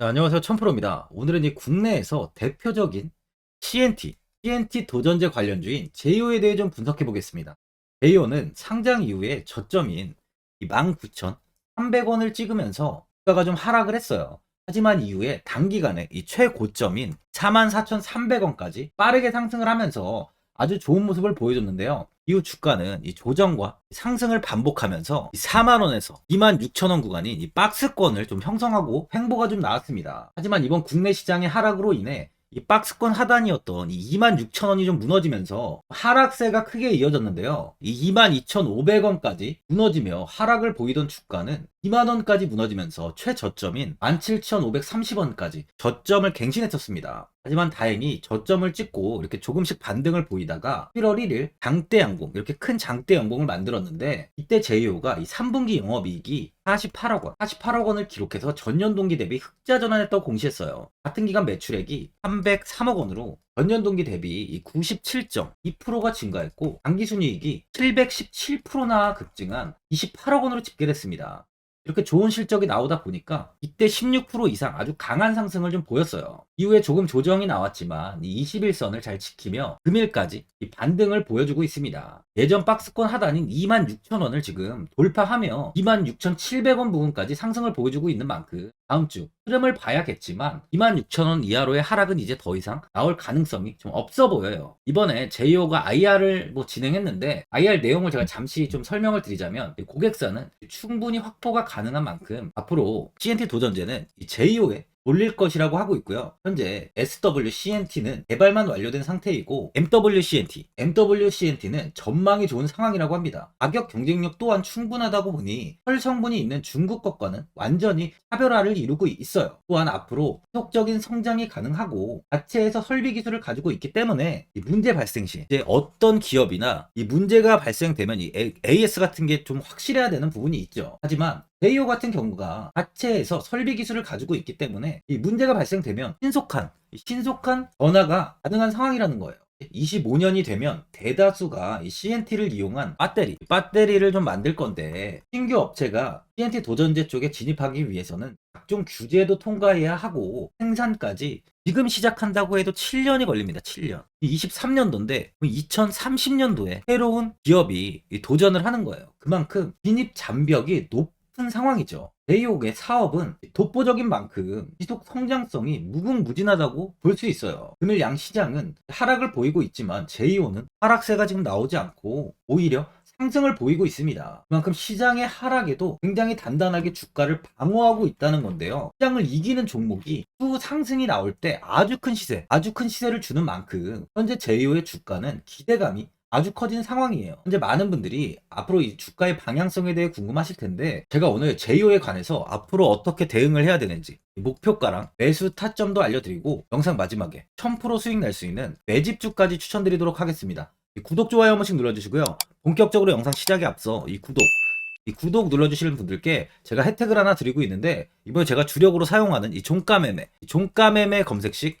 네, 안녕하세요. 천프로입니다. 오늘은 이 국내에서 대표적인 CNT, CNT 도전제 관련주인 제이오에 대해 좀 분석해 보겠습니다. 제이오는 상장 이후에 저점인 19,300원을 찍으면서 주가가 좀 하락을 했어요. 하지만 이후에 단기간에 이 최고점인 44,300원까지 빠르게 상승을 하면서 아주 좋은 모습을 보여줬는데요. 이후 주가는 이 조정과 상승을 반복하면서 4만원에서 26,000원 구간인 이 박스권을 좀 형성하고 횡보가 좀 나왔습니다. 하지만 이번 국내 시장의 하락으로 인해 이 박스권 하단이었던 이 26,000원이 좀 무너지면서 하락세가 크게 이어졌는데요. 이 22,500원까지 무너지며 하락을 보이던 주가는 2만원까지 무너지면서 최저점인 17,530원까지 저점을 갱신했었습니다. 하지만 다행히 저점을 찍고 이렇게 조금씩 반등을 보이다가 1월 1일 장대 양봉 이렇게 큰 장대 양봉을 만들었는데 이때 제이오가 이 3분기 영업이익이 48억 원, 48억 원을 기록해서 전년 동기 대비 흑자 전환했다고 공시했어요. 같은 기간 매출액이 303억 원으로 전년 동기 대비 97.2%가 증가했고 당기순이익이 717%나 급증한 28억 원으로 집계됐습니다. 이렇게 좋은 실적이 나오다 보니까 이때 16% 이상 아주 강한 상승을 좀 보였어요. 이후에 조금 조정이 나왔지만 이 21선을 잘 지키며 금일까지 이 반등을 보여주고 있습니다. 예전 박스권 하단인 26,000원을 지금 돌파하며 26,700원 부분까지 상승을 보여주고 있는 만큼 다음 주 흐름을 봐야겠지만 26,000원 이하로의 하락은 이제 더 이상 나올 가능성이 좀 없어 보여요. 이번에 제이오가 IR을 뭐 진행했는데 IR 내용을 제가 잠시 좀 설명을 드리자면 이 고객사는 충분히 확보가 가능한 만큼 앞으로 CNT 도전제는 이 제이오의 올릴 것이라고 하고 있고요. 현재 SWCNT는 개발만 완료된 상태이고 MWCNT, MWCNT는 전망이 좋은 상황이라고 합니다. 가격 경쟁력 또한 충분하다고 보니 혈 성분이 있는 중국 것과는 완전히 차별화를 이루고 있어요. 또한 앞으로 지속적인 성장이 가능하고 자체에서 설비 기술을 가지고 있기 때문에 이 문제 발생 시 이제 어떤 기업이나 이 문제가 발생되면 이 AS 같은 게 좀 확실해야 되는 부분이 있죠. 하지만 베이오 같은 경우가 자체에서 설비 기술을 가지고 있기 때문에 이 문제가 발생되면 신속한 신속한 변화가 가능한 상황이라는 거예요. 25년이 되면 대다수가 이 CNT를 이용한 배터리, 배터리를 좀 만들 건데 신규 업체가 CNT 도전제 쪽에 진입하기 위해서는 각종 규제도 통과해야 하고 생산까지 지금 시작한다고 해도 7년이 걸립니다. 7년. 23년도인데 2030년도에 새로운 기업이 도전을 하는 거예요. 그만큼 진입 장벽이 높 큰 상황이죠. 제이옥의 사업은 독보적인 만큼 지속 성장성이 무궁무진하다고 볼 수 있어요. 금일 양 시장은 하락을 보이고 있지만 제이오는 하락세가 지금 나오지 않고 오히려 상승을 보이고 있습니다. 그만큼 시장의 하락에도 굉장히 단단하게 주가를 방어하고 있다는 건데요. 시장을 이기는 종목이 수 상승이 나올 때 아주 큰 시세, 아주 큰 시세를 주는 만큼 현재 제이오의 주가는 기대감이 아주 커진 상황이에요. 현재 많은 분들이 앞으로 이 주가의 방향성에 대해 궁금하실 텐데 제가 오늘 제이오에 관해서 앞으로 어떻게 대응을 해야 되는지 목표가랑 매수 타점도 알려드리고 영상 마지막에 1000% 수익 낼 수 있는 매집주까지 추천드리도록 하겠습니다. 구독, 좋아요 한 번씩 눌러주시고요. 본격적으로 영상 시작에 앞서 이 구독, 이 구독 눌러주시는 분들께 제가 혜택을 하나 드리고 있는데 이번에 제가 주력으로 사용하는 이 종가 매매, 이 종가 매매 검색식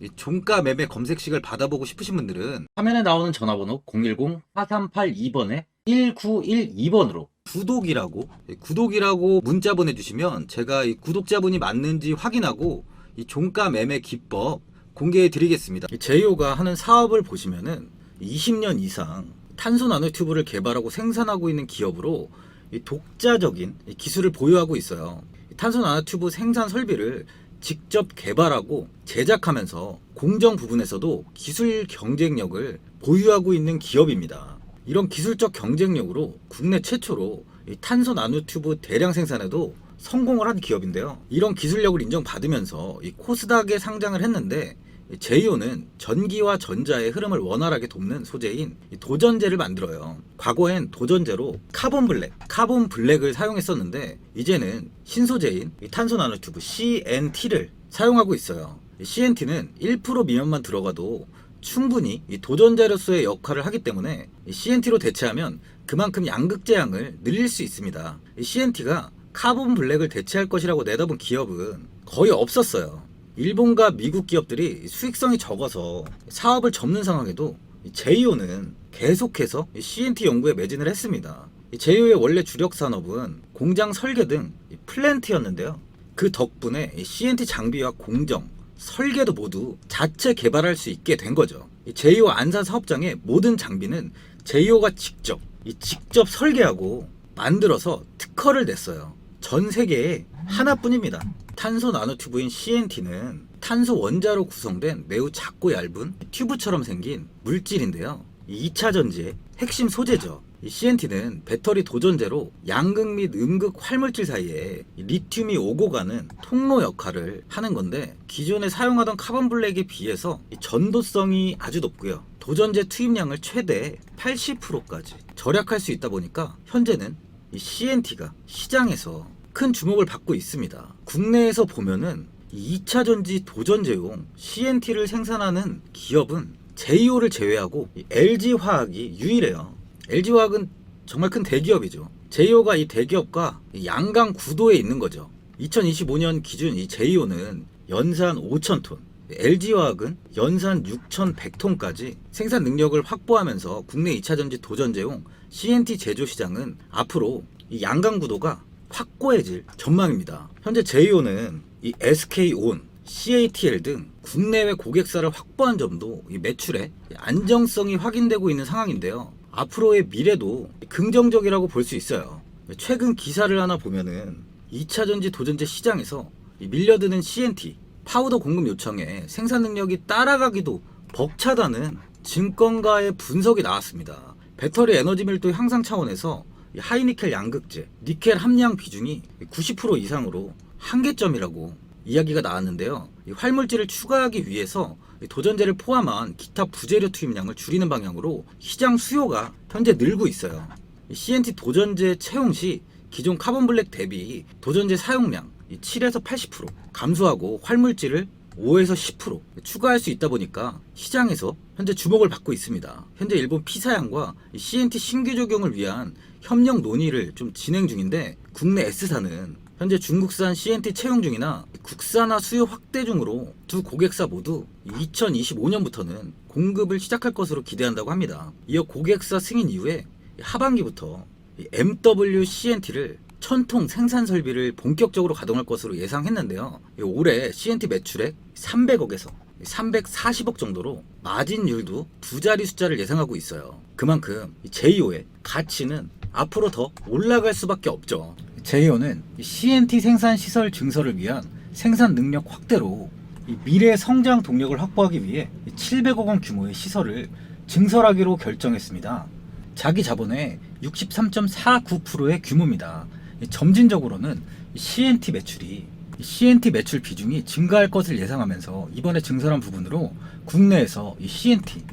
이 종가 매매 검색식을 받아보고 싶으신 분들은 화면에 나오는 전화번호 010-4382번에 1912번으로 구독이라고 예, 구독이라고 문자 보내주시면 제가 이 구독자분이 맞는지 확인하고 이 종가 매매 기법 공개해 드리겠습니다. 제이오가 하는 사업을 보시면은 20년 이상 탄소 나노 튜브를 개발하고 생산하고 있는 기업으로 이 독자적인 이 기술을 보유하고 있어요. 이 탄소 나노 튜브 생산 설비를 직접 개발하고 제작하면서 공정 부분에서도 기술 경쟁력을 보유하고 있는 기업입니다. 이런 기술적 경쟁력으로 국내 최초로 이 탄소 나노튜브 대량 생산에도 성공을 한 기업인데요. 이런 기술력을 인정받으면서 이 코스닥에 상장을 했는데 제이오는 전기와 전자의 흐름을 원활하게 돕는 소재인 이 도전제를 만들어요. 과거엔 도전제로 카본 블랙, 카본 블랙을 사용했었는데 이제는 신소재인 이 탄소 나노튜브 CNT를 사용하고 있어요. 이 CNT는 1% 미만만 들어가도 충분히 이 도전자로서의 역할을 하기 때문에 이 CNT로 대체하면 그만큼 양극재량을 늘릴 수 있습니다. 이 CNT가 카본 블랙을 대체할 것이라고 내다본 기업은 거의 없었어요. 일본과 미국 기업들이 수익성이 적어서 사업을 접는 상황에도 이 제이오는 계속해서 이 CNT 연구에 매진을 했습니다. 이 제이오의 원래 주력 산업은 공장 설계 등이 플랜트였는데요. 그 덕분에 이 CNT 장비와 공정, 설계도 모두 자체 개발할 수 있게 된 거죠. 이 제이오 안산 사업장의 모든 장비는 제이오가 직접 이 직접 설계하고 만들어서 특허를 냈어요. 전 세계에 하나뿐입니다. 탄소 나노튜브인 CNT는 탄소 원자로 구성된 매우 작고 얇은 튜브처럼 생긴 물질인데요. 이 2차 전지의 핵심 소재죠. 이 CNT는 배터리 도전제로 양극 및 음극 활물질 사이에 이 리튬이 오고 가는 통로 역할을 하는 건데 기존에 사용하던 카본 블랙에 비해서 이 전도성이 아주 높고요. 도전제 투입량을 최대 80%까지 절약할 수 있다 보니까 현재는 이 CNT가 시장에서 큰 주목을 받고 있습니다. 국내에서 보면은 이 2차 전지 도전 제용 CNT를 생산하는 기업은 제이오를 제외하고 LG 화학이 유일해요. LG 화학은 정말 큰 대기업이죠. 제이오가 이 대기업과 양강 구도에 있는 거죠. 2025년 기준 이 제이오는 연산 5,000톤, LG 화학은 연산 6,100톤까지 생산 능력을 확보하면서 국내 2차 전지 도전제용 CNT 제조 시장은 앞으로 이 양강 구도가 확고해질 전망입니다. 현재 제이오는 이 SK온, CATL 등 국내외 고객사를 확보한 점도 이 매출의 안정성이 확인되고 있는 상황인데요. 앞으로의 미래도 긍정적이라고 볼 수 있어요. 최근 기사를 하나 보면은 2차 전지 도전제 시장에서 이 밀려드는 CNT 파우더 공급 요청에 생산 능력이 따라가기도 벅차다는 증권가의 분석이 나왔습니다. 배터리 에너지 밀도 향상 차원에서 이 하이니켈 양극재, 니켈 함량 비중이 90% 이상으로 한계점이라고 이야기가 나왔는데요. 이 활물질을 추가하기 위해서 이 도전제를 포함한 기타 부재료 투입량을 줄이는 방향으로 시장 수요가 현재 늘고 있어요. 이 CNT 도전제 채용 시 기존 카본 블랙 대비 도전제 사용량 이 7에서 80% 감소하고 활물질을 5에서 10% 추가할 수 있다 보니까 시장에서 현재 주목을 받고 있습니다. 현재 일본 피사양과 이 CNT 신규 적용을 위한 협력 논의를 좀 진행 중인데 국내 S사는 현재 중국산 CNT 채용 중이나 국산화 수요 확대 중으로 두 고객사 모두 2025년부터는 공급을 시작할 것으로 기대한다고 합니다. 이어 고객사 승인 이후에 하반기부터 MW CNT를 천통 생산 설비를 본격적으로 가동할 것으로 예상했는데요. 올해 CNT 매출액 300억에서 340억 정도로 마진율도 두 자리 숫자를 예상하고 있어요. 그만큼 제이오의 가치는 앞으로 더 올라갈 수밖에 없죠. 제이오는 CNT 생산 시설 증설을 위한 생산 능력 확대로 이 미래 성장 동력을 확보하기 위해 700억 원 규모의 시설을 증설하기로 결정했습니다. 자기 자본의 63.49%의 규모입니다. 이 점진적으로는 이 CNT 매출이 이 CNT 매출 비중이 증가할 것을 예상하면서 이번에 증설한 부분으로 국내에서 이 CNT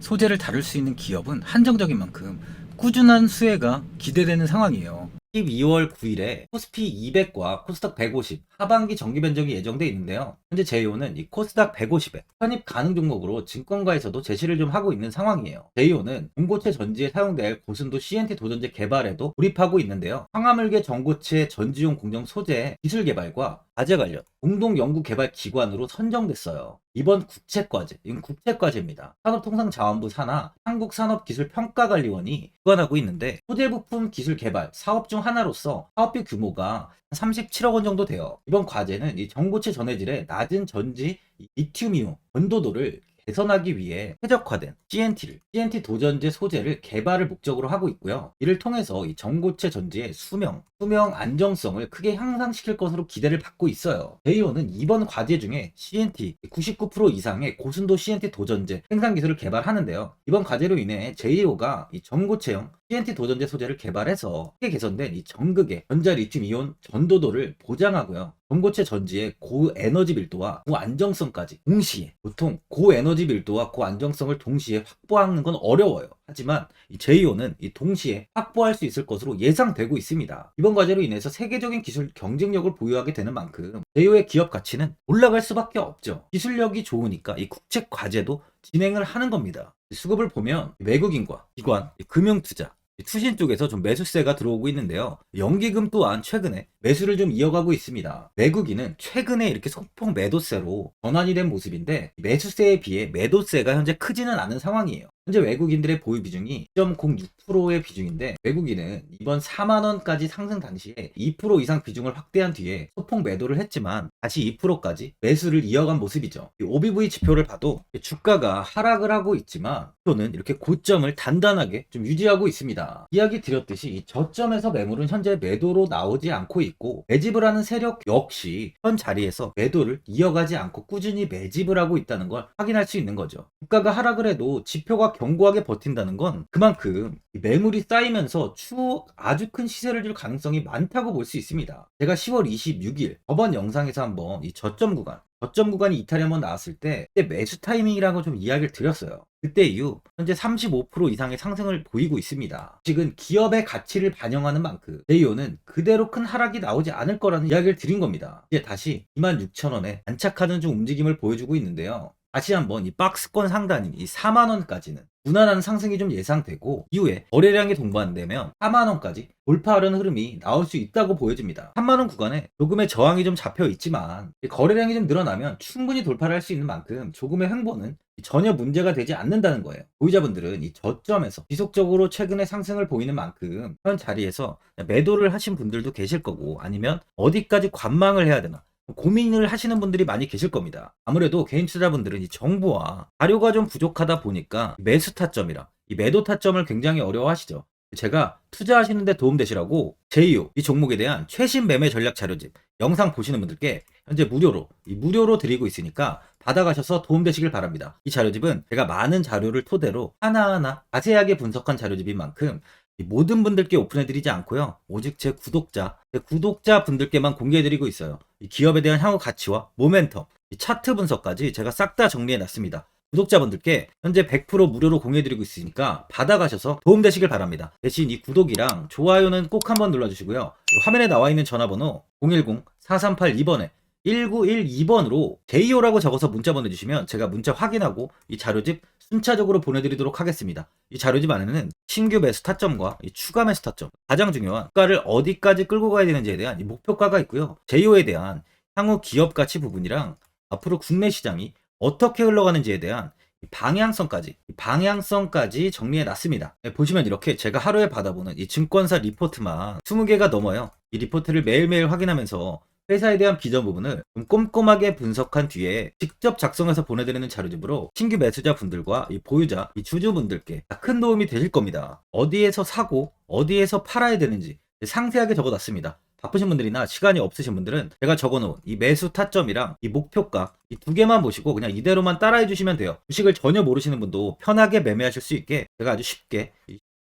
소재를 다룰 수 있는 기업은 한정적인 만큼 꾸준한 수혜가 기대되는 상황이에요. 12월 9일에 코스피 200과 코스닥 150 하반기 정기 변동이 예정돼 있는데요. 현재 제이오는 이 코스닥 150에 편입 가능 종목으로 증권가에서도 제시를 좀 하고 있는 상황이에요. 제이오는 전고체 전지에 사용될 고순도 CNT 도전제 개발에도 돌입하고 있는데요. 황화물계 전고체 전지용 공정 소재 기술 개발과 과제 관련 공동 연구 개발 기관으로 선정됐어요. 이번 국책과제, 이건 국책과제입니다. 산업통상자원부 산하 한국산업기술평가관리원이 주관하고 있는데 소재 부품 기술 개발 사업 중 하나로서 사업비 규모가 37억 원 정도 돼요. 이번 과제는 이 전고체 전해질의 낮은 전지 리튬이온 건도도를 개선하기 위해 최적화된 CNT를 CNT 도전제 소재를 개발을 목적으로 하고 있고요. 이를 통해서 이 전고체 전지의 수명, 수명 안정성을 크게 향상시킬 것으로 기대를 받고 있어요. 제이오는 이번 과제 중에 CNT 99% 이상의 고순도 CNT 도전제 생산 기술을 개발하는데요. 이번 과제로 인해 제이오가 이 전고체형 CNT 도전제 소재를 개발해서 크게 개선된 이 전극의 전자 리튬 이온 전도도를 보장하고요. 전고체 전지의 고에너지 밀도와 고안정성까지 동시에 보통 고에너지 밀도와 고안정성을 동시에 확보하는 건 어려워요. 하지만 이 제이오는 이 동시에 확보할 수 있을 것으로 예상되고 있습니다. 이번 과제로 인해서 세계적인 기술 경쟁력을 보유하게 되는 만큼 제이오의 기업 가치는 올라갈 수밖에 없죠. 기술력이 좋으니까 이 국책 과제도 진행을 하는 겁니다. 수급을 보면 외국인과 기관, 금융 투자, 투신 쪽에서 좀 매수세가 들어오고 있는데요. 연기금 또한 최근에 매수를 좀 이어가고 있습니다. 외국인은 최근에 이렇게 소폭 매도세로 전환이 된 모습인데 매수세에 비해 매도세가 현재 크지는 않은 상황이에요. 현재 외국인들의 보유 비중이 2.06%의 비중인데 외국인은 이번 4만 원까지 상승 당시에 2% 이상 비중을 확대한 뒤에 소폭 매도를 했지만 다시 2%까지 매수를 이어간 모습이죠. 이 OBV 지표를 봐도 주가가 하락을 하고 있지만 표는 이렇게 고점을 단단하게 좀 유지하고 있습니다. 이야기 드렸듯이 이 저점에서 매물은 현재 매도로 나오지 않고 있고 매집을 하는 세력 역시 현 자리에서 매도를 이어가지 않고 꾸준히 매집을 하고 있다는 걸 확인할 수 있는 거죠. 주가가 하락을 해도 지표가 견고하게 버틴다는 건 그만큼 이 매물이 쌓이면서 추후 아주 큰 시세를 줄 가능성이 많다고 볼 수 있습니다. 제가 10월 26일 저번 영상에서 한번 이 저점 구간 저점 구간이 이탈이 한번 나왔을 때 그때 매수 타이밍이라고 좀 이야기를 드렸어요. 그때 이후 현재 35% 이상의 상승을 보이고 있습니다. 지금 기업의 가치를 반영하는 만큼 제이오는 그대로 큰 하락이 나오지 않을 거라는 이야기를 드린 겁니다. 이제 다시 26,000원에 안착하는 좀 움직임을 보여주고 있는데요. 다시 한번 이 박스권 상단인 이 4만원까지는 무난한 상승이 좀 예상되고 이후에 거래량이 동반되면 4만원까지 돌파하려는 흐름이 나올 수 있다고 보여집니다. 3만원 구간에 조금의 저항이 좀 잡혀 있지만 거래량이 좀 늘어나면 충분히 돌파를 할 수 있는 만큼 조금의 횡보는 전혀 문제가 되지 않는다는 거예요. 보유자분들은 이 저점에서 지속적으로 최근에 상승을 보이는 만큼 현 자리에서 매도를 하신 분들도 계실 거고 아니면 어디까지 관망을 해야 되나 고민을 하시는 분들이 많이 계실 겁니다. 아무래도 개인 투자분들은 이 정보와 자료가 좀 부족하다 보니까 매수 타점이랑 이 매도 타점을 굉장히 어려워하시죠. 제가 투자하시는데 도움되시라고 제이오 이 종목에 대한 최신 매매 전략 자료집 영상 보시는 분들께 현재 무료로 이 무료로 드리고 있으니까 받아가셔서 도움되시길 바랍니다. 이 자료집은 제가 많은 자료를 토대로 하나하나 자세하게 분석한 자료집인 만큼 이 모든 분들께 오픈해드리지 않고요. 오직 제 구독자, 제 구독자 분들께만 공개해드리고 있어요. 이 기업에 대한 향후 가치와 모멘텀, 이 차트 분석까지 제가 싹 다 정리해놨습니다. 구독자분들께 현재 100% 무료로 공유해드리고 있으니까 받아가셔서 도움되시길 바랍니다. 대신 이 구독이랑 좋아요는 꼭 한번 눌러주시고요. 화면에 나와 있는 전화번호 010-4382번에 1912번으로 제이오라고 적어서 문자 보내주시면 제가 문자 확인하고 이 자료집 순차적으로 보내드리도록 하겠습니다. 이 자료집 안에는 신규 매수 타점과 이 추가 매수 타점, 가장 중요한 주가를 어디까지 끌고 가야 되는지에 대한 이 목표가가 있고요. 제이오에 대한 향후 기업 가치 부분이랑 앞으로 국내 시장이 어떻게 흘러가는지에 대한 방향성까지 방향성까지 정리해 놨습니다. 네, 보시면 이렇게 제가 하루에 받아보는 이 증권사 리포트만 20개가 넘어요. 이 리포트를 매일매일 확인하면서 회사에 대한 비전 부분을 좀 꼼꼼하게 분석한 뒤에 직접 작성해서 보내드리는 자료집으로 신규 매수자 분들과 이 보유자, 이 주주분들께 다큰 도움이 되실 겁니다. 어디에서 사고, 어디에서 팔아야 되는지 상세하게 적어놨습니다. 바쁘신 분들이나 시간이 없으신 분들은 제가 적어놓은 이 매수 타점이랑 이 목표가 이 두 개만 보시고 그냥 이대로만 따라해 주시면 돼요. 주식을 전혀 모르시는 분도 편하게 매매하실 수 있게 제가 아주 쉽게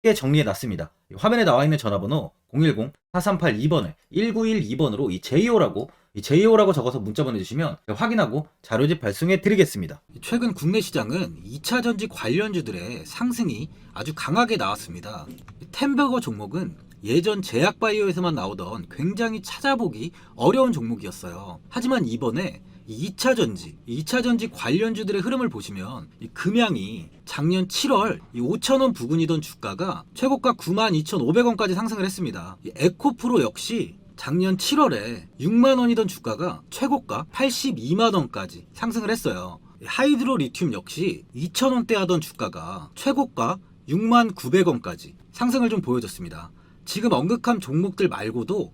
쉽게 정리해 놨습니다. 이 화면에 나와 있는 전화번호 010-4382번에 1912번으로 이 JO라고 이 JO라고 적어서 문자 보내주시면 확인하고 자료집 발송해 드리겠습니다. 최근 국내 시장은 2차 전지 관련주들의 상승이 아주 강하게 나왔습니다. 템버거 종목은 예전 제약바이오에서만 나오던 굉장히 찾아보기 어려운 종목이었어요. 하지만 이번에 2차 전지, 2차 전지 관련주들의 흐름을 보시면 이 금양이 작년 7월 5천원 부근이던 주가가 최고가 92,500원까지 상승을 했습니다. 이 에코프로 역시 작년 7월에 6만 원이던 주가가 최고가 82만 원까지 상승을 했어요. 이 하이드로 리튬 역시 2,000원대 하던 주가가 최고가 6만 900원까지 상승을 좀 보여줬습니다. 지금 언급한 종목들 말고도